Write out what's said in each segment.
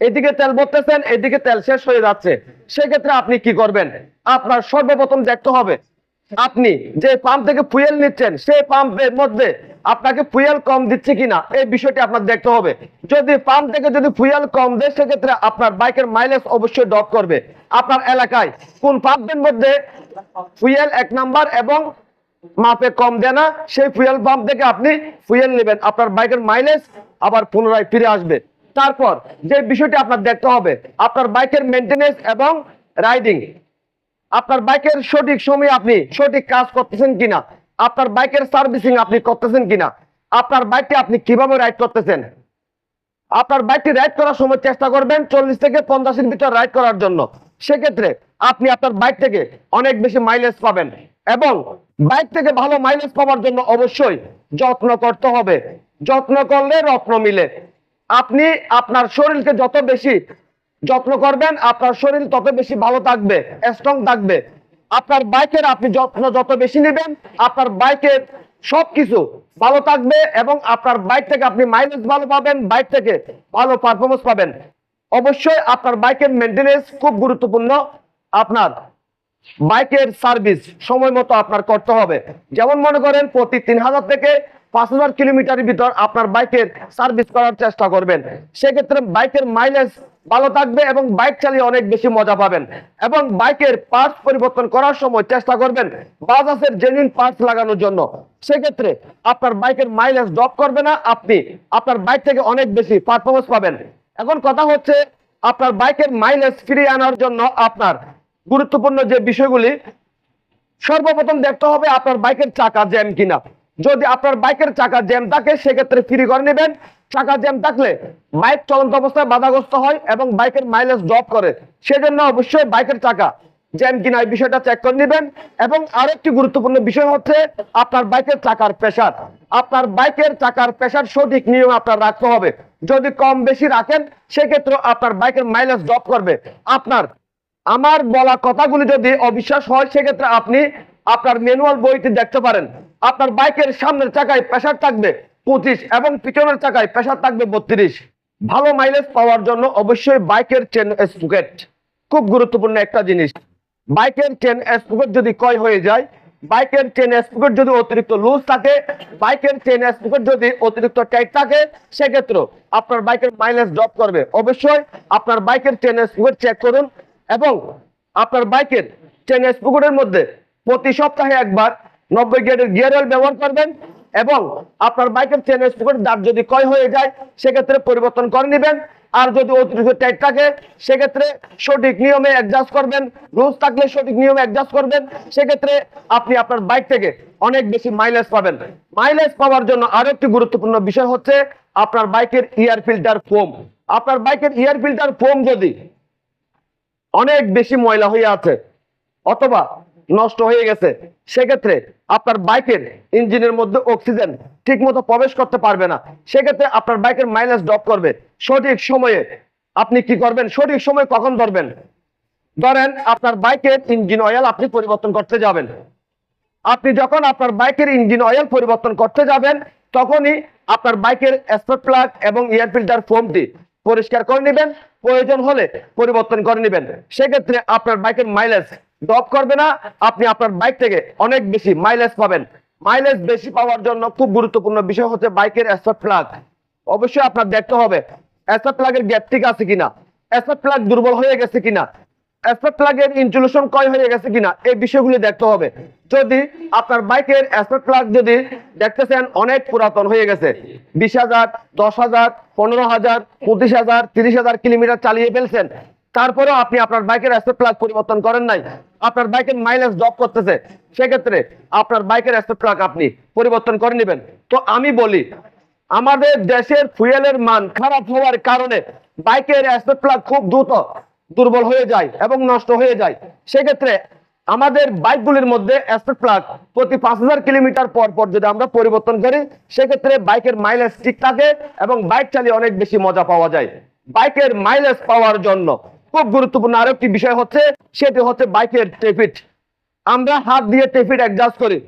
এদিকে তেল ভরতেছেন, এদিকে তেল শেষ হয়ে যাচ্ছে। সেক্ষেত্রে আপনি কি করবেন? আপনার সর্বপ্রথম দেখতে হবে, আপনি যে পাম্প থেকে ফুয়েল নিচ্ছেন, সেই পাম্পের মধ্যে আপনাকে ফুয়েল কম দিচ্ছে কিনা, এই বিষয়টি আপনার দেখতে হবে। যদি পাম্প থেকে যদি ফুয়েল কম দেয়, সেক্ষেত্রে আপনার বাইকের মাইলেজ অবশ্যই ড্রপ করবে। আপনার এলাকায় কোন পাম্পের মধ্যে ফুয়েল এক নাম্বার এবং মাপে কম দেয় না, সেই ফুয়েল পাম্প থেকে আপনি ফুয়েল নেবেন। আপনার বাইকের মাইলেজ আবার পুনরায় ফিরে আসবে। তারপর যে বিষয়টি আপনার দেখতে হবে, আপনার বাইকের মেনটেনেন্স এবং রাইডিং আপনার বাইকের সঠিক সময়ে আপনি সঠিক কাজ করতেছেন কিনা, আপনার বাইকের সার্ভিসিং আপনি করতেছেন কিনা, আপনার বাইকটি আপনি কীভাবে রাইড করতেছেন? আপনার বাইকটি রাইড করার সময় চেষ্টা করবেন চল্লিশ থেকে পঞ্চাশের ভিতর রাইড করার জন্য। সেক্ষেত্রে আপনি আপনার বাইক থেকে অনেক বেশি মাইলেজ পাবেন এবং বাইক থেকে ভালো মাইলেজ পাওয়ার জন্য অবশ্যই যত্ন করতে হবে। যত্ন করলে রত্ন মিলে। আপনি আপনার শরীরকে যত বেশি যত্ন করবেন, আপনার শরীর তত বেশি ভালো থাকবে স্ট্রং থাকবে। আপনার বাইকের আপনি যত্ন যত বেশি নেবেন, আপনার বাইকের সবকিছু ভালো থাকবে এবং আপনার বাইক থেকে আপনি মাইলেজ ভালো পাবেন বাইক থেকে ভালো পারফরমেন্স পাবেন। অবশ্যই আপনার বাইকের মেনটেনেন্স খুব গুরুত্বপূর্ণ। আপনার বাইকের সার্ভিস সময় মতো আপনার করতে হবে। যেমন মনে করেন প্রতি তিন হাজার থেকে পাঁচ হাজার কিলোমিটারের ভিতর আপনার বাইকের সার্ভিস করার চেষ্টা করবেন। সেক্ষেত্রে বাইকের মাইলেজ ভালো থাকবে এবং বাইক চালিয়ে অনেক বেশি মজা পাবেন। এবং বাইকের পার্টস পরিবর্তন করার সময় চেষ্টা করবেন বাজাজের জেনুইন পার্টস লাগানোর জন্য। সেক্ষেত্রে আপনার বাইকের মাইলেজ ড্রপ করবে না, আপনি আপনার বাইক থেকে অনেক বেশি পারফরমেন্স পাবেন। এখন কথা হচ্ছে আপনার বাইকের মাইলেজ ফিরিয়ে আনার জন্য আপনার গুরুত্বপূর্ণ যে বিষয়গুলি, সর্বপ্রথম দেখতে হবে আপনার বাইকের চাকা জ্যাম কিনা। যদি আপনার বাইকের চাকা জ্যাম থাকে, সেক্ষেত্রে ফ্রি করে নেবেন। চাকা জ্যাম থাকলে বাইক চলন্ত অবস্থায় বাধাগ্রস্ত হয় এবং বাইকের মাইলেজ ড্রপ করে। সেজন্য অবশ্যই বাইকের চাকা জ্যাম কিনা এই বিষয়টা চেক করে নেবেন। এবং আরেকটি গুরুত্বপূর্ণ বিষয় হচ্ছে আপনার বাইকের চাকার প্রেশার আপনার বাইকের চাকার প্রেশার সঠিক নিয়ম আপনার রাখতে হবে। যদি কম বেশি রাখেন, সেক্ষেত্রে আপনার বাইকের মাইলেজ ড্রপ করবে। আপনার, আমার বলা কথাগুলি যদি অবিশ্বাস হয়, সেক্ষেত্রে আপনি আপনার ম্যানুয়াল বইটি দেখতে পারেন। আপনার বাইকের সামনের চাকায় প্রেসার থাকবে পঁচিশ এবং পিছনের চাকায় প্রেসার থাকবে বত্রিশ। ভালো মাইলেজ পাওয়ার জন্য অবশ্যই বাইকের চেন স্পুকেট খুব গুরুত্বপূর্ণ একটা জিনিস। বাইকের চেন স্পুকেট যদি ক্ষয় হয়ে যায়, বাইকের চেন স্পুকেট যদি অতিরিক্ত লুজ থাকে, বাইকের চেন স্পুকেট যদি অতিরিক্ত টাইট থাকে সেক্ষেত্রে আপনার বাইকের মাইলেজ ড্রপ করবে। অবশ্যই আপনার বাইকের চেন স্পুকেট চেক করুন এবং আপনার বাইকের চেন স্পুকুটের মধ্যে প্রতি সপ্তাহে একবার নব্বই গিয়ারের গিয়ার অয়েল ব্যবহার করবেন এবং আপনার বাইকের চেন স্পুকুট দাঁত যদি ক্ষয় হয়ে যায়, সেক্ষেত্রে পরিবর্তন করে নেবেন। আর যদি অতিরিক্ত টাইট থাকে, সেক্ষেত্রে সঠিক নিয়মে অ্যাডজাস্ট করবেন। রুলস থাকলে সঠিক নিয়মে অ্যাডজাস্ট করবেন। সেক্ষেত্রে আপনি আপনার বাইক থেকে অনেক বেশি মাইলেজ পাবেন। মাইলেজ পাওয়ার জন্য আরও একটি গুরুত্বপূর্ণ বিষয় হচ্ছে আপনার বাইকের ইয়ার ফিল্টার ফোম আপনার বাইকের ইয়ার ফিল্টার ফোম যদি অনেক বেশি ময়লা হয়ে আছে, অথবা নষ্ট হয়ে গেছে। সেক্ষেত্রে আপনার বাইকের ইঞ্জিনের মধ্যে অক্সিজেন ঠিক মতো প্রবেশ করতে পারবে না। সেক্ষেত্রে আপনার বাইকের মাইলেজ ড্রপ করবে। সঠিক সময়ে আপনি কি করবেন? সঠিক সময় কখন ধরবেন? ধরেন আপনার বাইকের ইঞ্জিন অয়েল আপনি পরিবর্তন করতে যাবেন। আপনি যখন আপনার বাইকের ইঞ্জিন অয়েল পরিবর্তন করতে যাবেন, তখনই আপনার বাইকের স্পট প্লাগ এবং এয়ার ফিল্টার ফোমটি পরিষ্কার করে নেবেন, প্রয়োজন হলে পরিবর্তন করে নেবেন। সেক্ষেত্রে আপনার বাইকের মাইলেজ ড্রপ করবে না, আপনি আপনার বাইক থেকে অনেক বেশি মাইলেজ পাবেন। মাইলেজ বেশি পাওয়ার জন্য খুব গুরুত্বপূর্ণ বিষয় হচ্ছে বাইকের স্পট প্লাগ অবশ্যই আপনার দেখতে হবে স্পট প্লাগের গ্যাপ ঠিক আছে কিনা? স্পট প্লাগ দুর্বল হয়ে গেছে কিনা? স্পট প্লাগের ইনসুলেশন হয়ে গেছে কিনা, এই বিষয়গুলি দেখতে হবে। যদি আপনার বাইকের স্পট প্লাগ যদি দেখতেছেন, অনেক পুরাতন হয়ে গেছে। বিশ হাজার, দশ হাজার, পনেরো হাজার, পঁচিশ হাজার, তিরিশ হাজার কিলোমিটার চালিয়ে ফেলছেন, তারপরেও আপনি আপনার বাইকের স্পট প্লাগ পরিবর্তন করেন নাই। আপনার বাইকের মাইলেজ ড্রপ করতেছে। সেক্ষেত্রে আপনার বাইকের স্পট প্লাগ আপনি পরিবর্তন করে নেবেন। তো আমি বলি, আমাদের দেশের ফুয়েলের মান খারাপ হওয়ার কারণে বাইকের স্পট প্লাগ খুব দ্রুত দুর্বল হয়ে যায় এবং নষ্ট হয়ে যায়। সেক্ষেত্রে আমাদের বাইকগুলির মধ্যে অ্যাসপেক্ট প্লাগ প্রতি পাঁচ হাজার কিলোমিটার পর পর যদি আমরা পরিবর্তন করি, সেক্ষেত্রে বাইকের মাইলেজ ঠিক থাকে এবং বাইক চালিয়ে অনেক বেশি মজা পাওয়া যায়। বাইকের মাইলেজ পাওয়ার জন্য খুব গুরুত্বপূর্ণ আরেকটি বিষয় হচ্ছে, সেটি হচ্ছে বাইকের টেফিট আমরা হাত দিয়ে টেফিট অ্যাডজাস্ট করি।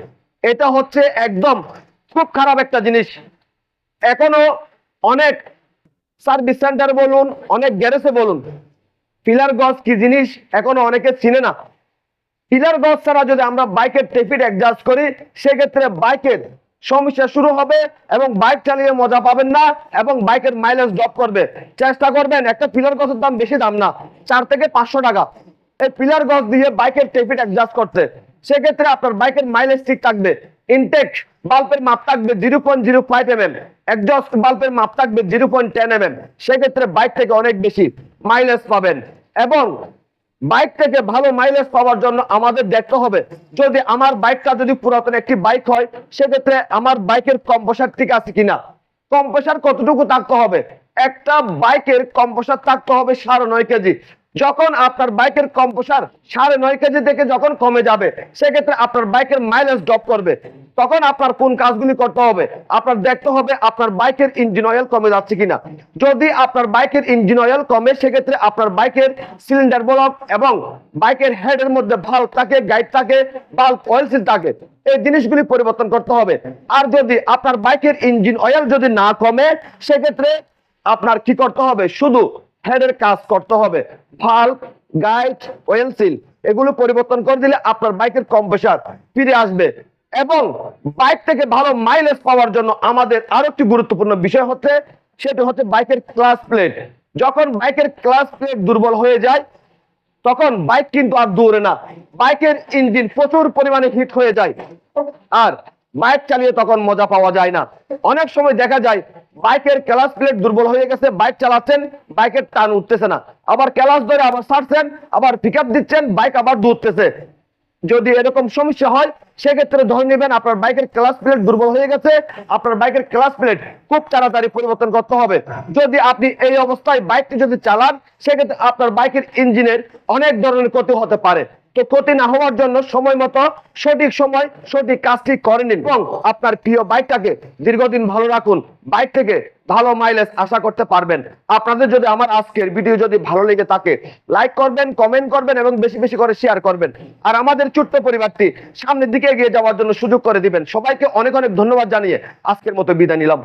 এটা হচ্ছে একদম খুব খারাপ একটা জিনিস। এখনও অনেক সার্ভিস সেন্টার বলুন, অনেক গ্যারেজে বলুন পিলার গজ কি জিনিস? এখনও অনেকে চিনে না। পিলার গজ ছাড়া যদি আমরা বাইকের টেফিট অ্যাডজাস্ট করি, সেক্ষেত্রে বাইকের সমস্যা শুরু হবে এবং বাইক চালিয়ে মজা পাবেন না এবং বাইকের মাইলেজ ড্রপ করবে। চেষ্টা করবেন, একটা পিলার গজের দাম বেশি, দাম না। চার থেকে পাঁচশো টাকা। এই পিলার গজ দিয়ে বাইকের টেফিট অ্যাডজাস্ট করতে, সেক্ষেত্রে আপনার বাইকের মাইলেজ ঠিক থাকবে। ইনটেক বাল্বের মাপ থাকবে zero point zero five m m exhaust বাল্বের মাপ থাকবে zero point ten m m সেক্ষেত্রে বাইক থেকে অনেক বেশি। মাইলেজ পাবেন। এবং বাইক থেকে ভালো মাইলেজ পাওয়ার জন্য আমাদের দেখতে হবে, যদি আমার বাইকটা যদি পুরাতন একটি বাইক হয়, সেক্ষেত্রে আমার বাইকের কম্পোসার ঠিক আছে কিনা? কম্পোসার কতটুকু থাকতে হবে? একটা বাইকের কম্পোসার থাকতে হবে সাড়ে নয় কেজি। যখন আপনার বাইকের কম্পোসার সাড়ে নয় কেজি থেকে যখন কমে যাবে, সেক্ষেত্রে আপনার বাইকের মাইলেজ ড্রপ করবে। তখন আপনার কোন কাজগুলি করতে হবে? আপনার দেখতে হবে আপনার বাইকের ইঞ্জিন অয়েল কমে যাচ্ছে কিনা। যদি আপনার বাইকের ইঞ্জিন অয়েল কমে, সেক্ষেত্রে আপনার বাইকের সিলিন্ডার ব্লক এবং বাইকের হেডের মধ্যে ভাল্ব থাকে গাইড থাকে বাল্ব অয়েল সিল থাকে, এই জিনিসগুলি পরিবর্তন করতে হবে। আর যদি আপনার বাইকের ইঞ্জিন অয়েল যদি না কমে, সেক্ষেত্রে আপনার কি করতে হবে? শুধু হেডের কাজ করতে হবে। ভাল্ব গাইড অয়েল সিল এগুলো পরিবর্তন করে দিলে আপনার বাইকের কম্প্রেসার ফিরে আসবে। এবং বাইক থেকে ভালো মাইলেজ পাওয়ার জন্য আমাদের আরও একটি গুরুত্বপূর্ণ বিষয় হচ্ছে, সেটা হচ্ছে বাইকের ক্লাস প্লেট যখন বাইকের ক্লাস প্লেট দুর্বল হয়ে যায়, তখন বাইক কিন্তু আর দৌড়ে না। বাইকের ইঞ্জিন প্রচুর পরিমাণে হিট হয়ে যায়। আর বাইক চালিয়ে তখন মজা পাওয়া যায় না। অনেক সময় দেখা যায়, বাইকের ক্লাস প্লেট দুর্বল হয়ে গেছে, বাইক চালাচ্ছেন, বাইকের টান উঠতেছে না। আবার ক্লাস ধরে আবার ছাড়ছেন, আবার পিক দিচ্ছেন, বাইক আবার দৌড়তেছে। যদি এরকম সমস্যা হয়, সেক্ষেত্রে ধরে নেবেন আপনার বাইকের ক্লাস প্লেট দুর্বল হয়ে গেছে, আপনার বাইকের ক্লাস প্লেট খুব তাড়াতাড়ি পরিবর্তন করতে হবে। যদি আপনি এই অবস্থায় বাইকটি যদি চালান, সেক্ষেত্রে আপনার বাইকের ইঞ্জিনের অনেক ধরনের ক্ষতি হতে পারে। তো ক্ষতি না হওয়ার জন্য সময় মতো সঠিক সময় সঠিক কাজটি করে নিন এবং আপনার প্রিয় বাইকটাকে দীর্ঘদিন ভালো রাখুন। বাইক থেকে ভালো মাইলেজ আশা করতে পারবেন। আপনাদের যদি আমার আজকের ভিডিও যদি ভালো লেগে থাকে লাইক করবেন কমেন্ট করবেন এবং বেশি বেশি করে শেয়ার করবেন। আর আমাদের ছোট্ট পরিবারটি সামনের দিকে এগিয়ে যাওয়ার জন্য সুযোগ করে দিবেন। সবাইকে অনেক অনেক ধন্যবাদ জানিয়ে আজকের মতো বিদায় নিলাম।